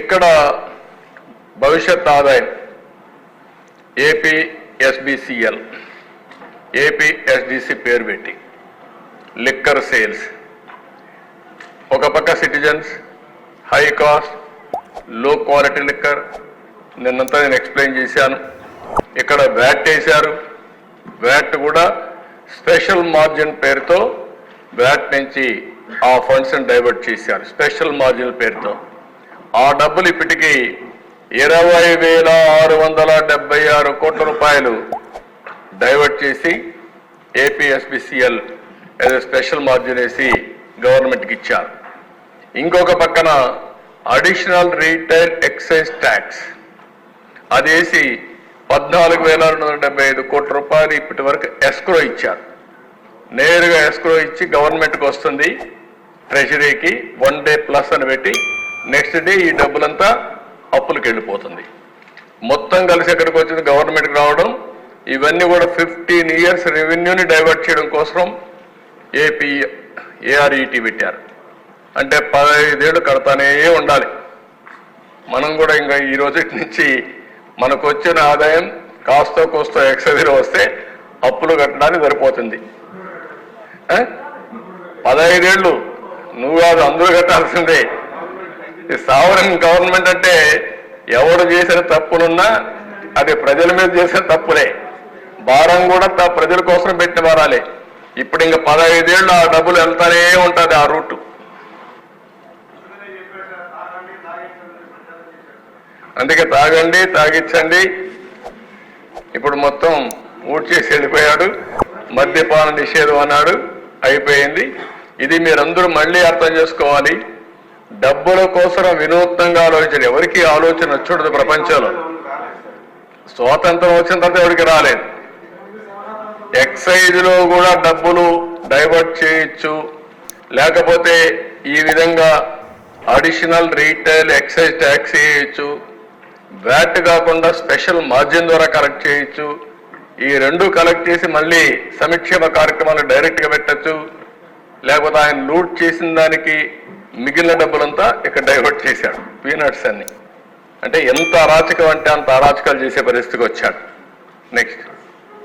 ఇక్కడ భవిష్యత్ ఆదాయం ఏపీ ఎస్బిసిఎల్ ఏపీ ఎస్డిసి పేరు పెట్టి లిక్కర్ సేల్స్. ఒక పక్క సిటిజన్స్ హై కాస్ట్లో క్వాలిటీ లిక్కర్ నిన్నంతా నేను ఎక్స్ప్లెయిన్ చేశాను. ఇక్కడ వ్యాట్ వేశారు. వ్యాట్ కూడా స్పెషల్ మార్జిన్ పేరుతో వ్యాట్ నుంచి ఆ ఫండ్స్ని డైవర్ట్ చేశారు. స్పెషల్ మార్జిన్ పేరుతో. ఆ డబ్బులు ఇప్పటికీ ఇరవై వేల ఆరు వందల డెబ్బై ఆరు కోట్ల రూపాయలు డైవర్ట్ చేసి ఏపీఎస్బిసిఎల్ ఏదో స్పెషల్ మార్జిన్ వేసి గవర్నమెంట్కి ఇచ్చారు. ఇంకొక పక్కన అడిషనల్ రీటైల్ ఎక్సైజ్ ట్యాక్స్ అదేసి పద్నాలుగు వేల రెండు వందల డెబ్బై ఐదు కోట్ల రూపాయలు ఇప్పటి వరకు ఎస్క్రో ఇచ్చారు. నేరుగా ఎస్క్రో ఇచ్చి గవర్నమెంట్కి వస్తుంది. ట్రెజరీకి వన్ డే ప్లస్ అని పెట్టి నెక్స్ట్ డే ఈ డబ్బులంతా అప్పులకు వెళ్ళిపోతుంది మొత్తం కలిసి ఎక్కడికి వచ్చింది? గవర్నమెంట్కి రావడం. ఇవన్నీ కూడా ఫిఫ్టీన్ ఇయర్స్ రెవెన్యూని డైవర్ట్ చేయడం కోసం ఏపీ ఏఆర్ఈటీ పెట్టారు. అంటే పదహైదేళ్ళు కడతానే ఉండాలి. మనం కూడా ఇంకా ఈ రోజు నుంచి మనకు వచ్చిన ఆదాయం కాస్తో కోస్తో ఎక్సైజ్ వస్తే అప్పులు కట్టడానికి సరిపోతుంది. పదహైదేళ్ళు నువ్వు కాదు అందరూ కట్టాల్సిందే. సావరన్ గవర్నమెంట్ అంటే ఎవరు చేసిన తప్పులున్నా అది ప్రజల మీద చేసిన తప్పులే. భారం కూడా ప్రజల కోసం పెట్టిన భారాలే. ఇప్పుడు ఇంకా పదహైదేళ్ళు ఆ డబ్బులు వెళ్తానే ఉంటుంది ఆ రూట్. అందుకే తాగండి తాగించండి ఇప్పుడు మొత్తం ఊడ్చేసి వెళ్ళిపోయాడు. మద్యపాన నిషేధం అన్నాడు. అయిపోయింది. ఇది మీరందరూ మళ్ళీ అర్థం చేసుకోవాలి. డబ్బుల కోసం వినూత్నంగా ఆలోచన ఎవరికి ఆలోచన చూడదు ప్రపంచంలో. స్వాతంత్రం వచ్చిన తర్వాత ఎవరికి రాలేదు? ఎక్సైజ్లో కూడా డబ్బులు డైవర్ట్ చేయొచ్చు. లేకపోతే ఈ విధంగా అడిషనల్ రీటైల్ ఎక్సైజ్ ట్యాక్స్ వేయచ్చు. వ్యాట్ కాకుండా స్పెషల్ మార్జిన్ ద్వారా కలెక్ట్ చేయొచ్చు. ఈ రెండు కలెక్ట్ చేసి మళ్ళీ సంక్షేమ కార్యక్రమాలు డైరెక్ట్గా పెట్టచ్చు. లేకపోతే ఆయన లూట్ చేసిన దానికి మిగిలిన డబ్బులంతా ఇక్కడ డైవర్ట్ చేశాడు పీనట్స్ అన్ని. అంటే ఎంత అరాచకం అంటే అంత అరాచకాలు చేసే పరిస్థితికి వచ్చాడు. నెక్స్ట్.